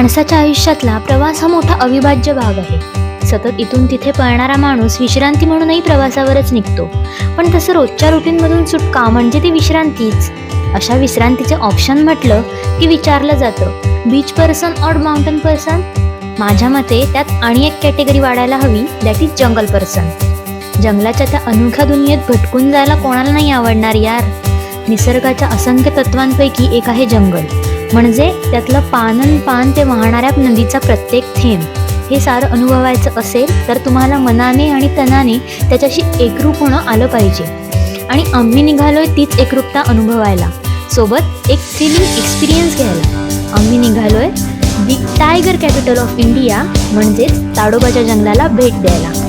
माणसाच्या आयुष्यातला प्रवास हा मोठा अविभाज्य भाग आहे. सतत इथून तिथे पळणारा माणूस विश्रांती म्हणूनही प्रवासावरच निघतो. पण तसं रोजच्या रुटीनमधून सुटका म्हणजे ती विश्रांतीच. अशा विश्रांतीचे ऑप्शन म्हटलं की विचारलं जातं beach person or mountain person माझ्या मते त्यात आणि एक कॅटेगरी वाढायला हवी दॅट इज जंगल पर्सन जंगलाच्या त्या अनोख्या दुनियेत भटकून जायला कोणाला नाही आवडणार यार. निसर्गाच्या असंख्य तत्वांपैकी एक आहे जंगल. म्हणजे त्यातलं पानन पान ते वाहणाऱ्या नदीचा प्रत्येक थेंब. हे सारं अनुभवायचं असेल तर तुम्हाला मनाने आणि तनाने त्याच्याशी एकरूप होणं आलं पाहिजे. आणि आम्ही निघालोय तीच एकरूपता अनुभवायला. सोबत एक फिलिंग एक्सपिरियन्स घ्यायला. आम्ही निघालोय the tiger capital of India म्हणजेच ताडोबाच्या जंगलाला भेट द्यायला.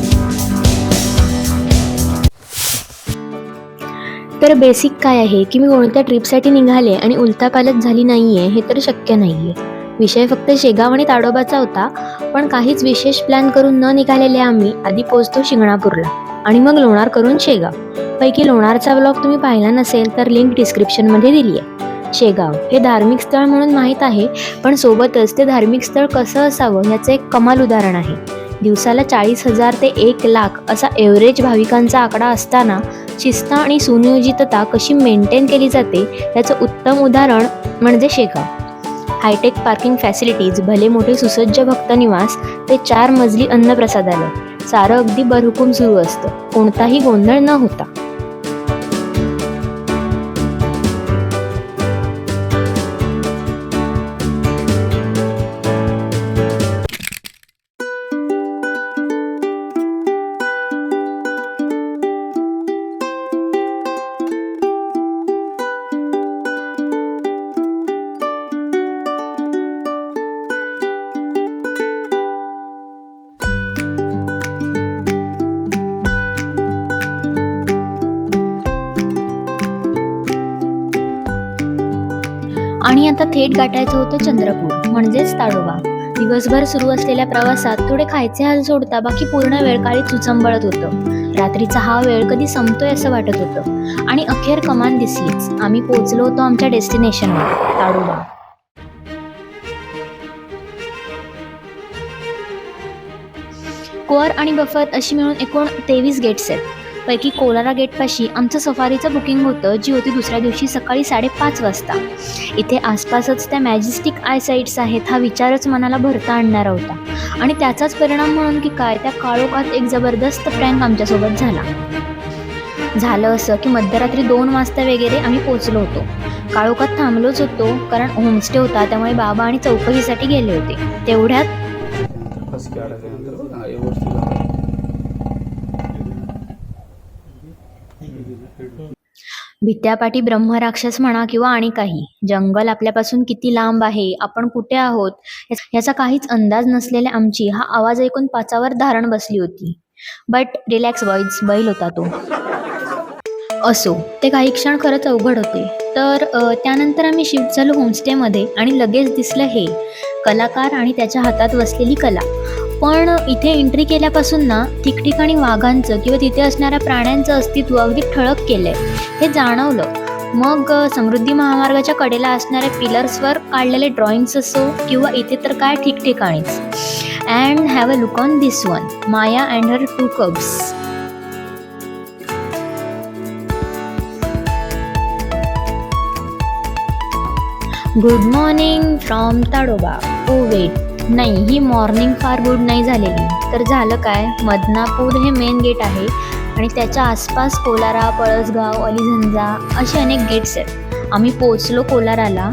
तर बेसिक काय आहे की मी कोणत्या ट्रिपसाठी निघाले आणि उलथापालत झाली नाही आहे हे तर शक्य नाही आहे विषय फक्त शेगाव आणि ताडोबाचा होता पण काहीच विशेष प्लॅन करून न निघालेले आम्ही आधी पोचतो शिंगणापूरला आणि मग लोणार करून शेगाव. पैकी लोणारचा ब्लॉग तुम्ही पाहिला नसेल तर लिंक डिस्क्रिप्शनमध्ये दिली आहे. शेगाव हे धार्मिक स्थळ म्हणून माहीत आहे पण सोबतच ते धार्मिक स्थळ कसं असावं याचं एक कमाल उदाहरण आहे. दिवसाला चाळीस हजार ते एक लाख असा एव्हरेज भाविकांचा आकडा असताना शिस्त आणि सुनियोजितता कशी मेंटेन केली जाते याचं उत्तम उदाहरण म्हणजे शेगाव. हायटेक पार्किंग फॅसिलिटीज भले मोठे सुसज्ज भक्त निवास ते चार मजली अन्नप्रसादालय. सारं अगदी बरहुकूम सुरू असतं. कोणताही गोंधळ न होता. आणि आता थेट गाठायचं होतं चंद्रपूर म्हणजेच ताडोबा. दिवसभर सुरू असलेल्या प्रवासात थोडे खायचे हाल सोडता बाकी पूर्ण वेळ काळी चुचंबळत होतं. रात्रीचा हा वेळ कधी संपतोय असं वाटत होतं. आणि अखेर कमान दिसलीच. आम्ही पोहोचलो होतो आमच्या डेस्टिनेशनवर ताडोबा. कोअर आणि बफर अशी मिळून एकूण तेवीस गेट्स आहेत. पैकी कोलारा गेटपाशी आमचं सफारीचं बुकिंग होतं जी होती दुसऱ्या दिवशी सकाळी साडेपाच वाजता. इथे आसपासच त्या मॅजेस्टिक आय साईट्स आहेत हा विचारच मनाला भरता आणणारा होता. आणि त्याचाच परिणाम म्हणून की काय त्या काळोखात एक जबरदस्त प्रँक आमच्यासोबत झाला. झालं असं की मध्यरात्री दोन वाजता वगैरे आम्ही पोचलो होतो. काळोखात थांबलोच होतो कारण होमस्टे होता त्यामुळे बाबा आणि चौकशीसाठी गेले होते. तेवढ्यात भित्यापाठी ब्रह्मराक्षस म्हणा किंवा आणि काही. जंगल आपल्यापासून किती लांब आहे आपण कुठे आहोत याचा काहीच अंदाज नसलेल्या आमची हा आवाज ऐकून पाचावर धारण बसली होती. बट रिलॅक्स बॉईज बैल होता तो. असो ते काही क्षण खरंच अवघड होते. तर त्यानंतर आम्ही शिफ्ट झालो होमस्टेमध्ये आणि लगेच दिसलं हे कलाकार आणि त्याच्या हातात वसलेली कला. पण इथे एंट्री केल्यापासून ना ठिकठिकाणी वाघांचं किंवा तिथे असणाऱ्या प्राण्यांचं अस्तित्व अगदी ठळक केलंय. हे जाणवलं. मग समृद्धी महामार्गाच्या कडेला असणाऱ्या पिलर्सवर काढलेले ड्रॉइंग्स असो किंवा इथे तर काय ठिकठिकाणीच. And have a look on this one Maya and her two cubs good morning from Tadoba oh wait नाही ही मॉर्निंग फार गुड नाही झालेली. तर झालं काय? मदनापूर हे मेन गेट आहे आणि त्याच्या आसपास कोलारा पळसगाव अलिझंजा असे अनेक गेट्स आहेत. आम्ही पोचलो कोलाराला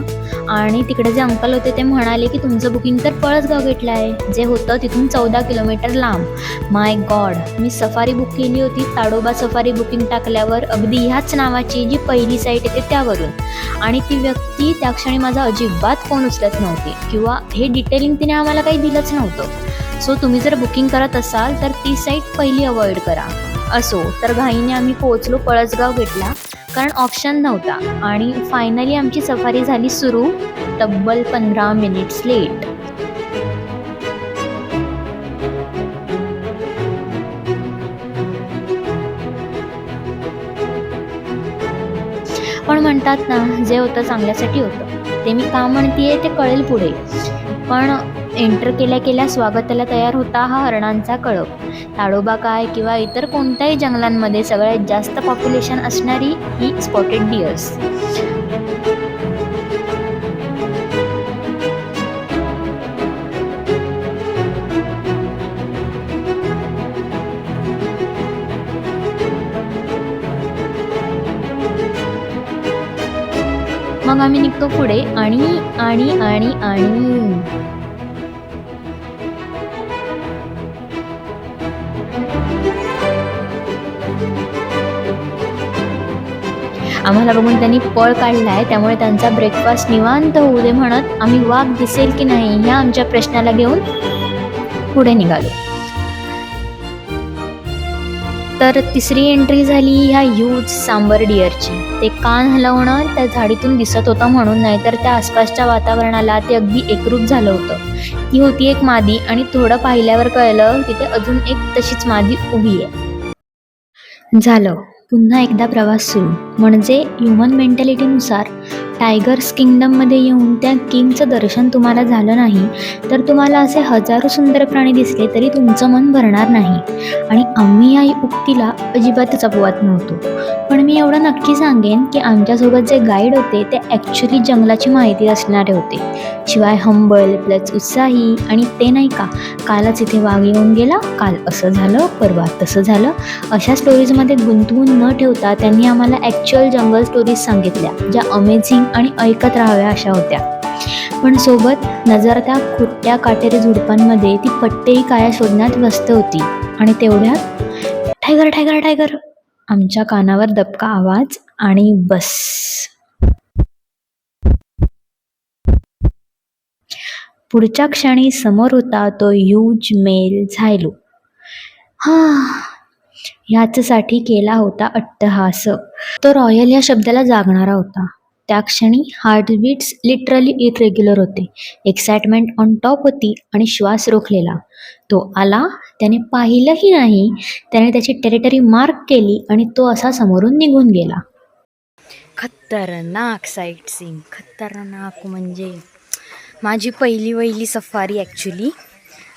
आणि तिकडे जे अंकल होते ते म्हणाले की तुमचं बुकिंग तर पळसगाव गेटला आहे. जे होतं तिथून चौदा किलोमीटर लांब. माय गॉड मी सफारी बुक केली होती. ताडोबा सफारी बुकिंग टाकल्यावर अगदी ह्याच नावाची जी पहिली साईट येते त्यावरून. आणि ती व्यक्ती त्या क्षणी माझा अजिबात फोन उचलत नव्हती किंवा हे डिटेलिंग तिने आम्हाला काही दिलंच नव्हतं. सो तुम्ही जर बुकिंग करत असाल तर ती साईट पहिली अवॉइड करा. असो तर घाईने आम्ही पोहोचलो पळसगाव गेटला कारण ऑप्शन नव्हता. आणि फायनली आमची सफारी झाली सुरू. तब्बल पंधरा मिनिट्स लेट पण म्हणतात ना जे होतं चांगल्यासाठी होतं. ते मी का म्हणतीये ते कळेल पुढे. पण एंटर केल्या केल्या स्वागताला तयार होता हा हरणांचा कळप. ताडोबा काय किंवा इतर कोणत्याही जंगलांमध्ये सगळ्यात जास्त पॉप्युलेशन असणारी ही स्पॉटेड डिअर्स मग आम्ही निघतो पुढे आणि आणि आणि आणि. आम्हाला बघून त्यांनी पळ काढलाय त्यामुळे त्यांचा ब्रेकफास्ट निवांत होऊ दे म्हणत आम्ही वाघ दिसेल की नाही ह्या आमच्या प्रश्नाला घेऊन पुढे निघालो. तर तिसरी एंट्री झाली ह्या ह्यूज सांबर डिअरची ते कान हलवणं त्या झाडीतून दिसत होतं म्हणून नाहीतर त्या आसपासच्या वातावरणाला ते अगदी एकरूप झालं होतं. ती होती एक मादी आणि थोडं पाहिल्यावर कळलं तिथे अजून एक तशीच मादी उभी आहे. झालं. पुन्हा एकदा प्रवास सुरू. म्हणजे ह्युमन मेंटॅलिटीनुसार टायगर्स किंगडममध्ये येऊन त्या किंगचं दर्शन तुम्हाला झालं नाही तर तुम्हाला असे हजारो सुंदर प्राणी दिसले तरी तुमचं मन भरणार नाही. आणि आम्ही या उक्तीला अजिबातच अपवाद नव्हतो. पण मी एवढं नक्की सांगेन की आमच्यासोबत जे गाईड होते ते ॲक्च्युली जंगलाची माहिती असणारे होते. शिवाय हंबल प्लस उत्साही आणि ते नाही का कालच इथे वाघ येऊन गेला काल असं झालं परवा तसं झालं अशा स्टोरीजमध्ये गुंतवून न ठेवता त्यांनी आम्हाला ॲक्च्युअल जंगल स्टोरीज सांगितल्या ज्या अमेझिंग आणि ऐकत राहाव्या अशा होत्या. पण सोबत नजर त्या खुट्ट्या काटेरी झुडपांमध्ये ती पट्टेही काया शोधण्यात व्यस्त होती. आणि तेवढ्यात टायगर टायगर टायगर. आमच्या कानावर दबका आवाज आणि बस. पुढच्या क्षणी समोर होता तो ह्यूज मेल झायलो. हा ह्याचसाठी केला होता अट्टहास. तो रॉयल या शब्दाला जागणारा होता. त्या क्षणी हार्टबीट्स लिटरली इरेग्युलर होते. एक्साइटमेंट ऑन टॉप होती आणि श्वास रोखलेला. तो आला त्याने पाहिलंही नाही. त्याने त्याची टेरिटरी मार्क केली आणि तो असा समोरून निघून गेला. खतरनाक साईट सीन खतरनाक म्हणजे माझी पहिली वहिली सफारी ॲक्च्युली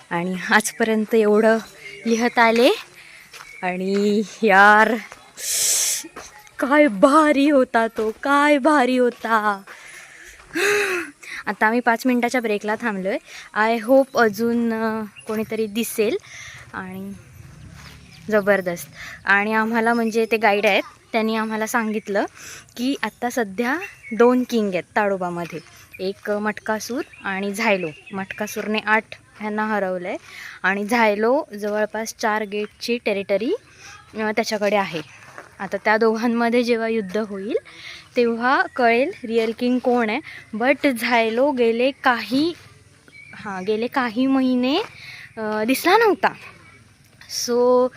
आणि आजपर्यंत एवढं लिहत आले. आणि यार काय भारी होता तो काय भारी होता. आता आम्ही पाच मिनटाच्या ब्रेकला थांबलो आहे आय होप अजून कोणीतरी दिसेल आणि जबरदस्त. आणि आम्हाला म्हणजे ते गाईड आहेत त्यांनी आम्हाला सांगितलं की आत्ता सध्या दोन किंग आहेत ताडोबामध्ये. एक मटकासूर आणि झायलो. मटकासूरने आठ ह्यांना हरवलं आहे आणि झायलो जवळपास चार गेटची टेरिटरी त्याच्याकडे आहे. आता त्या दोघांमध्ये जेव्हा युद्ध होईल तेव्हा कळेल रिअल किंग कोण आहे. बट झायलो गेले काही हां गेले काही महिने दिसला नव्हता. सो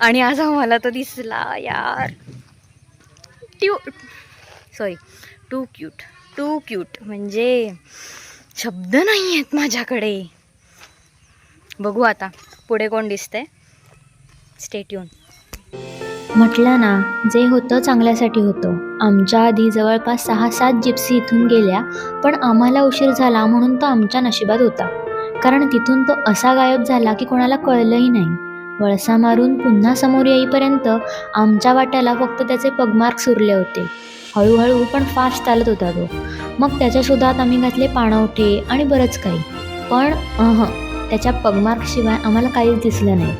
आणि आज आम्हाला तो दिसला यार. Too sorry too cute too cute म्हणजे शब्द नाही आहेत माझ्याकडे. बघू आता पुढे कोण दिसतंय. स्टेट येऊन म्हटलं ना जे होतं चांगल्यासाठी होतं. आमच्या आधी जवळपास सहा सात जिप्सी इथून गेल्या पण आम्हाला उशीर झाला म्हणून तो आमच्या नशिबात होता. कारण तिथून तो असा गायब झाला की कोणाला कळलंही नाही. वळसा मारून पुन्हा समोर येईपर्यंत आमच्या वाट्याला फक्त त्याचे पगमार्क उरले होते. हळूहळू पण फास्ट चालत होता तो. मग त्याच्या शोधात आम्ही घातले पाणवठे आणि बरंच काही. पण अह त्याच्या पगमार्कशिवाय आम्हाला काहीच दिसलं नाही.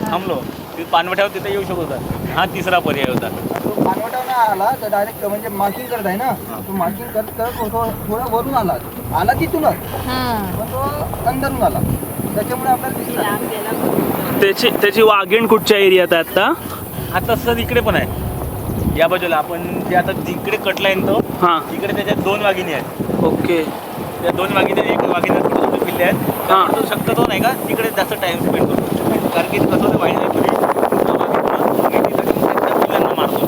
थांबलो. ते पानवठ्यावर तिथे येऊ शकत होता. हा तिसरा पर्याय होता. तो पानवटा नाही आला तर डायरेक्ट म्हणजे मार्किंग करत आहे ना. तो मार्किंग करत करत थोडा थोडा वरून आला. आला तिथूनच. पण तो अंदरून आला. त्याच्यामुळे आपल्याला दिसला त्याची त्याची वाघीण कुठच्या एरियात आहे आता? आता तसंच इकडे पण आहे. या बाजूला. आपण जे आता जिकडे कटला आहे ना तो हां. तिकडे त्याच्यात दोन वाघिणी आहेत. ओके. त्या दोन वाघिणी एक वाघिणी छोटे छोटे पिल्ले आहेत हां. तो शक्यतो नाही का तिकडे जास्त टाइम स्पेंड करतो. कारण की कसं होतं वाईट पिल्लांना मारतो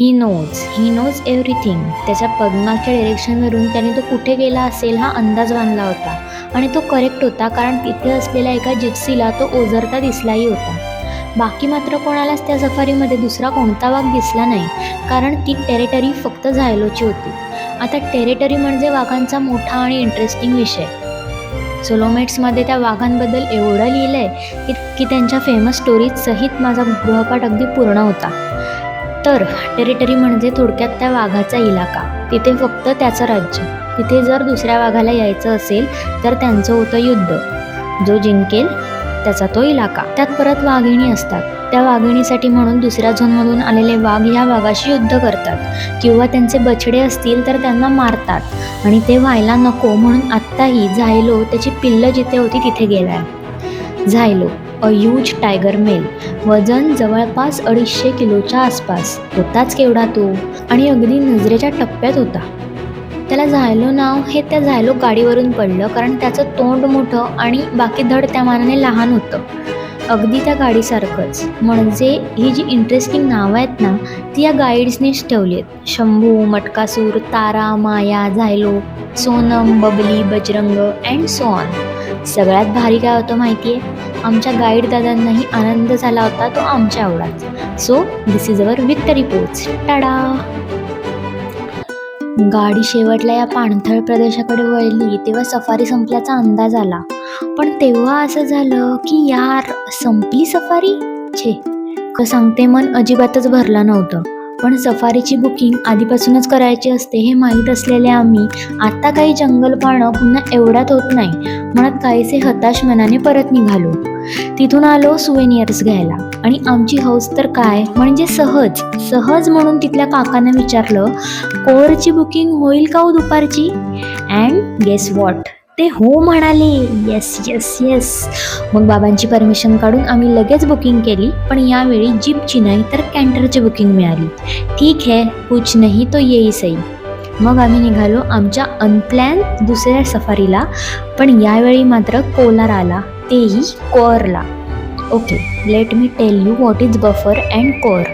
he knows he knows everything त्याच्या पद्माच्या डिरेक्शनवरून त्याने तो कुठे गेला असेल हा अंदाज बांधला होता. आणि तो करेक्ट होता कारण तिथे असलेल्या एका जिप्सीला तो ओझरता दिसलाही होता. बाकी मात्र कोणालाच त्या सफारीमध्ये दुसरा कोणता वाघ दिसला नाही कारण ती टेरिटरी फक्त झायलोची होती. आता टेरिटरी म्हणजे वाघांचा मोठा आणि इंटरेस्टिंग विषय. सोलोमेट्समध्ये त्या वाघांबद्दल एवढं लिहिलं आहे की की त्यांच्या फेमस स्टोरीज सहित माझा गृहपाठ अगदी पूर्ण होता. तर टेरिटरी म्हणजे थोडक्यात त्या वाघाचा इलाका. तिथे फक्त त्याचं राज्य. तिथे जर दुसऱ्या वाघाला यायचं असेल तर त्यांचं होतं युद्ध. जो जिंकेल त्याचा तो इलाका. त्यात परत वाघिणी असतात. त्या वाघिणीसाठी म्हणून दुसऱ्या झोनमधून आलेले वाघ या वाघाशी युद्ध करतात. किंवा त्यांचे बछडे असतील तर त्यांना मारतात. आणि ते व्हायला नको म्हणून आत्ताही झायलो त्याची पिल्लं जिथे होती तिथे गेलाय. झायलो. अ ह्यूज टायगर मेल वजन जवळपास अडीचशे किलोच्या आसपास. होताच केवढा तो? आणि अगदी नजरेच्या टप्प्यात होता. त्याला झायलो नाव हे त्या झायलो गाडीवरून पडलं कारण त्याचं तोंड मोठं आणि बाकी धड त्या मानाने लहान होतं. अगदी त्या गाडीसारखंच. म्हणजे ही जी इंटरेस्टिंग नावं आहेत ना ती या गाईड्सनीच ठेवली आहेत Shambhu Matkasur Tara Maya Xylo Sonam Babli Bajrang and so on सगळ्यात भारी काय होतं माहिती आहे आमच्या गाईड दादांनाही आनंद झाला होता तो आमच्या आवडाच so this is our victory पोच टाडा गाडी शेवटला या पाणथळ प्रदेशाकडे वळली तेव्हा सफारी संपल्याचा अंदाज आला. पण तेव्हा असं झालं की यार संपली सफारी? छे क सांगते मन अजिबातच भरलं नव्हतं. पण सफारीची बुकिंग आधीपासूनच करायची असते हे माहीत असलेले आम्ही आता काही जंगल पाहणं पुन्हा एवढ्यात होत नाही म्हणत काहीसे हताश मनाने परत निघालो. तिथून आलो सुवेनियर्स घ्यायला. आणि आमची हौस तर काय? म्हणजे सहज. सहज म्हणून तिथल्या काकांना विचारलं कोअरची बुकिंग होईल का हो दुपारची? अँड गेस वॉट ते हो म्हणाले येस येस येस मग बाबांची परमिशन काढून आम्ही लगेच बुकिंग केली. पण यावेळी जीपची नाही तर कॅन्टरची बुकिंग मिळाली. ठीक है कुछ नाही तो येई सई मग आम्ही निघालो आमच्या अनप्लॅन दुसऱ्या सफारीला. पण यावेळी मात्र कोलार आला. तेही कोअरला okay let me tell you what is buffer and core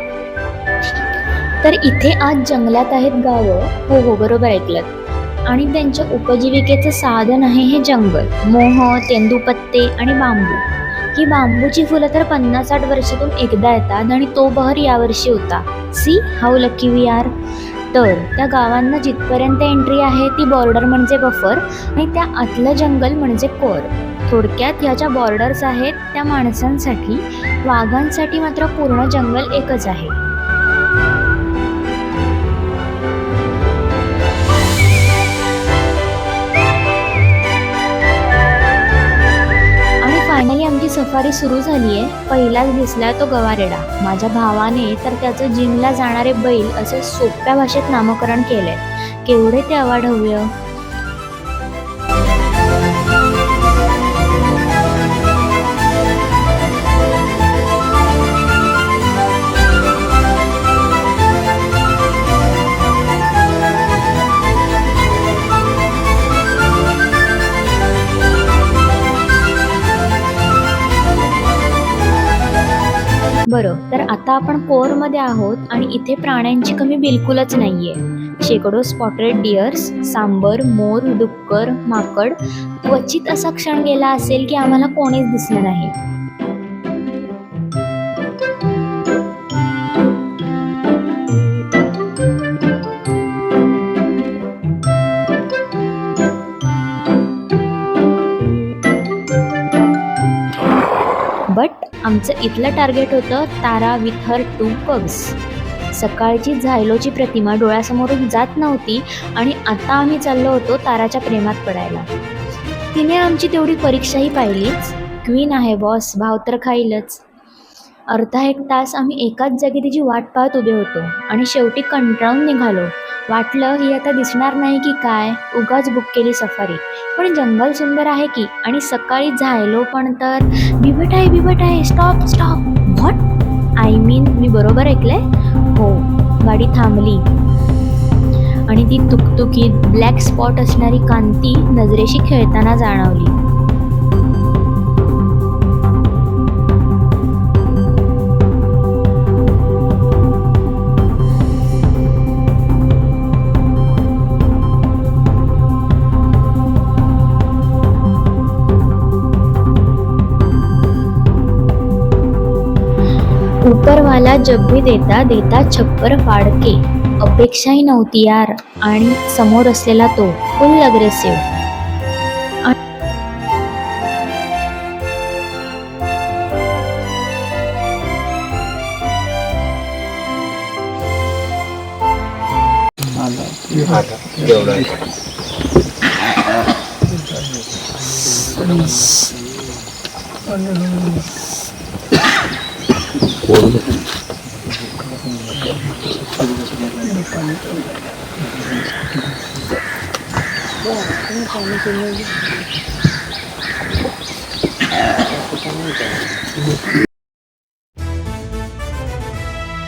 तर इथे आज जंगलात आहेत गावं. हो हो बरोबर ऐकलं आणि त्यांच्या उपजीविकेचं साधन आहे हे जंगल. मोह तेंदूपत्ते आणि बांबू. ही बांबूची फुलं तर पन्नास साठ वर्षातून एकदा येतात आणि तो बहर यावर्षी होता. See how lucky we are तर त्या गावांना जिथपर्यंत एंट्री आहे ती बॉर्डर म्हणजे बफर आणि त्या आतलं जंगल म्हणजे कोर थोडक्यात ह्याच्या बॉर्डर्स आहेत त्या माणसांसाठी वाघांसाठी मात्र पूर्ण जंगल एकच आहे. फायनली आमची सफारी सुरू झाली आहे पहिलाच दिसला तो गवारेडा. माझ्या भावाने तर त्याचं जिमला जाणारे बैल असे सोप्या भाषेत नामकरण केलंय. केवढे ते अवाढव्य. बरं तर आता आपण कोअरमध्ये आहोत आणि इथे प्राण्यांची कमी बिलकुलच नाहीये. शेकडो स्पॉटेड डिअर्स सांबर मोर डुक्कर माकड क्वचित असा क्षण गेला असेल की आम्हाला कोणीच दिसलं नाही. आमचं इथलं टार्गेट होतं Tara with her two pugs सकाळची झायलोची प्रतिमा डोळ्यासमोरून जात नव्हती आणि आता आम्ही चाललो होतो ताराच्या प्रेमात पडायला. तिने आमची तेवढी परीक्षाही पाहिलीच. क्वीन आहे बॉस भाव तर खाईलच. अर्धा एक तास आम्ही एकाच जागी तिची वाट पाहत उभे होतो आणि शेवटी कंटाळून निघालो. वाटलं ही आता दिसणार नाही की काय उगाच बुक केली सफारी. पण जंगल सुंदर आहे की आणि सकाळी झायलो पण तर बिबट आहे बिबट आहे stop stop what I mean मी बरोबर ऐकलंय? हो गाडी थांबली. आणि ती तुकतुकीत ब्लॅक स्पॉट असणारी कांती नजरेशी खेळताना जाणवली. जब्बी देता देता छप्पर फाडके. अपेक्षाही नव्हती यार. आणि समोर असलेला तो फुल अग्रेसिव्ह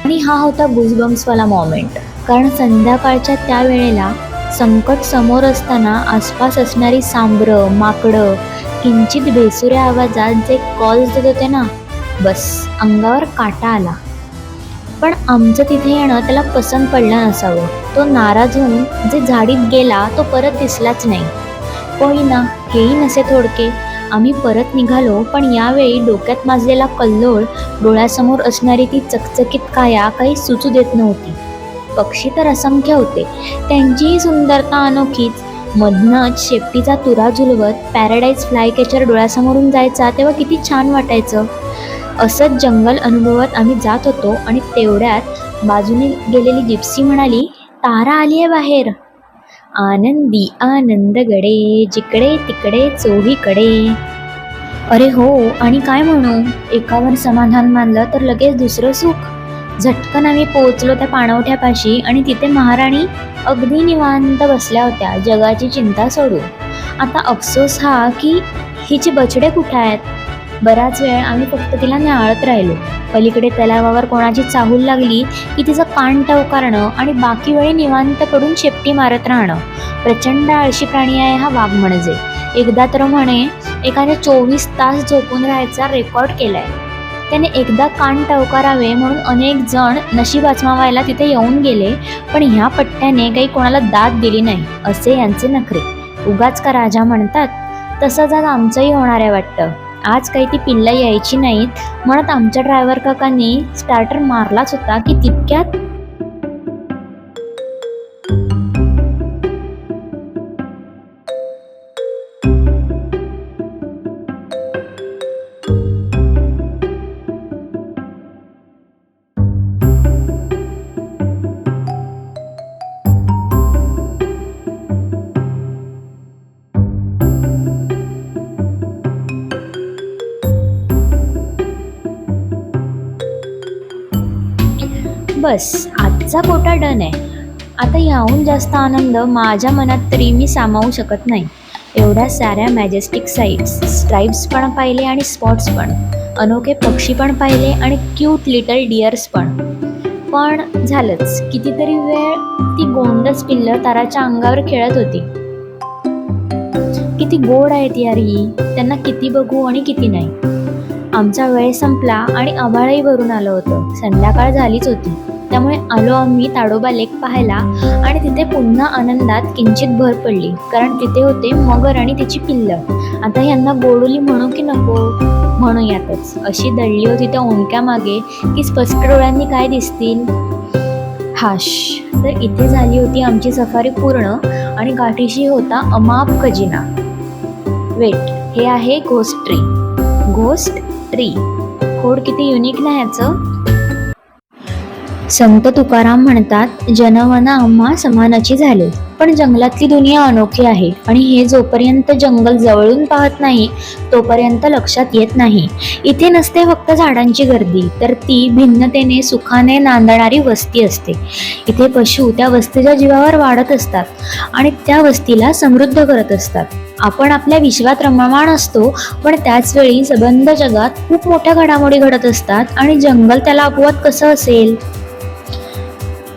आणि हा होता गुजबम्सवाला मोमेंट कारण संध्याकाळच्या त्या वेळेला संकट समोर असताना आसपास असणारी सांबरं माकडं किंचित बेसुऱ्या आवाजात जे कॉल्स देत होते ना बस अंगावर काटा आला. पण आमचं तिथे येणं त्याला पसंत पडलं नसावं. तो नाराज होऊन जे झाडीत गेला तो परत दिसलाच नाही. कोहिना हेही नसे थोडके. आम्ही परत निघालो पण यावेळी डोक्यात माजलेला कल्लोळ डोळ्यासमोर असणारी ती चकचकीत काया काही सुचू देत नव्हती. पक्षी तर असंख्य होते. त्यांचीही सुंदरता अनोखीच. मधनच शेपटीचा तुरा झुलवत पॅराडाईज फ्लाय कॅचर डोळ्यासमोरून जायचा तेव्हा किती छान वाटायचं. असंच जंगल अनुभवत आम्ही जात होतो आणि तेवढ्यात बाजूने गेलेली जिप्सी म्हणाली तारा आली आहे बाहेर. आनंदी आनंदगडे जिकडे तिकडे चोहीकडे. अरे हो आणि काय म्हणू? एकावर समाधान मानलं तर लगेच दुसरं सुख. झटकन आम्ही पोहोचलो त्या पाणवठ्यापाशी आणि तिथे महाराणी अगदी निवांत बसल्या होत्या जगाची चिंता सोडून. आता अफसोस हा की हिचे बछडे कुठे आहेत? बराच वेळ आम्ही फक्त तिला न्याळत राहिलो. पलीकडे तलावावर कोणाची चाहूल लागली की तिचं कान टवकारणं आणि बाकी वेळी निवांत पडून शेपटी मारत राहणं. प्रचंड आळशी प्राणी आहे हा वाघ म्हणजे. एकदा तर म्हणे एखाद्या चोवीस तास झोपून राहायचा रेकॉर्ड केलाय. त्याने एकदा कान टवकारावे म्हणून अनेक जण नशीब आजमावायला तिथे येऊन गेले पण ह्या पट्ट्याने काही कोणाला दाद दिली नाही असे यांचे नखरे. उगाच का राजा म्हणतात तसंच आज आमचंही होणार आहे वाटतं. आज काही ती पिल्लं यायची नाहीत. म्हणत आमच्या ड्रायव्हर काकांनी स्टार्टर मारलाच होता की तितक्यात बस आजचा कोटा डन आहे. आता याहून जास्त आनंद माझ्या मनात तरी मी सामावू शकत नाही. एवढ्या साऱ्या मॅजेस्टिक साईट्स स्ट्राईप्स पण पाहिले आणि स्पॉट्स पण. अनोखे पक्षी पण पाहिले आणि क्यूट लिटल डिअर्स पण. पण झालंच कितीतरी वेळ ती गोंडस पिल्लं ताराच्या अंगावर खेळत होती. किती गोड आहेत यार ही त्यांना किती बघू आणि किती नाही. आमचा वेळ संपला आणि आभाळही भरून आलं होतं. संध्याकाळ झालीच होती. त्यामुळे आलो आम्ही ताडोबा लेक पाहायला आणि तिथे पुन्हा आनंदात किंचित भर पडली. कारण तिथे होते मगर आणि तिची पिल्लं. आता यांना गोडुली म्हणू की नको? म्हणूयातच. अशी दडली होती त्या ओंडक्या मागे की स्पष्ट डोळ्यांनी काय दिसतील? हाश. तर इथे झाली होती आमची सफारी पूर्ण आणि गाठीशी होता अमाप खजिना. वेट. हे आहे घोस्ट ट्री. Ghost tree. खोड किती युनिक नाही याचं संत तुकाराम म्हणतात जनवन आम्हा समानाची झाले. पण जंगलातली दुनिया अनोखी आहे आणि हे जोपर्यंत जंगल जवळून पाहत नाही तोपर्यंत लक्षात येत नाही. इथे नसते फक्त झाडांची गर्दी तर ती भिन्नतेने सुखाने नांदणारी वस्ती असते. इथे पशु त्या वस्तीच्या जीवावर वाढत असतात आणि त्या वस्तीला समृद्ध करत असतात. आपण आपल्या विश्वात रममाण असतो पण त्याच वेळी सबंध जगात खूप मोठ्या घडामोडी घडत असतात आणि जंगल त्याला अपवाद कसं असेल?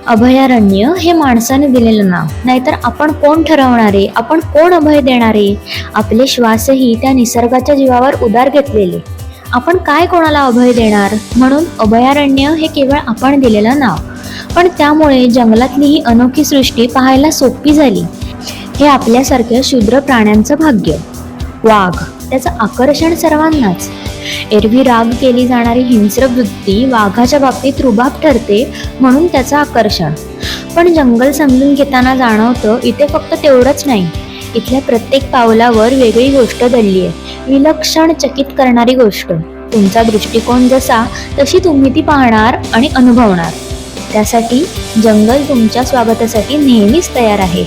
अभयारण्य हे माणसाने दिलेलं नाव. नाहीतर आपण कोण ठरवणारे? आपण कोण अभय देणारे? आपले श्वासही त्या निसर्गाच्या जीवावर उदार घेतलेले. आपण काय कोणाला अभय देणार? म्हणून अभयारण्य हे केवळ आपण दिलेलं नाव. पण त्यामुळे जंगलातली ही अनोखी सृष्टी पाहायला सोपी झाली. हे आपल्यासारख्या शूद्र प्राण्यांचं भाग्य. वाघ त्याचं आकर्षण सर्वांनाच. एरवी राग केली जाणारी हिंस्र वृत्ती वाघाच्या बाबतीत रुबाब ठरते म्हणून त्याचं आकर्षण. पण जंगल समजून घेताना जाणवतं इथे फक्त तेवढंच नाही. इथल्या प्रत्येक पावलावर वेगळी गोष्ट दडली आहे विलक्षण चकित करणारी गोष्ट. तुमचा दृष्टिकोन जसा तशी तुम्ही ती पाहणार आणि अनुभवणार. त्यासाठी जंगल तुमच्या स्वागतासाठी नेहमीच तयार आहे.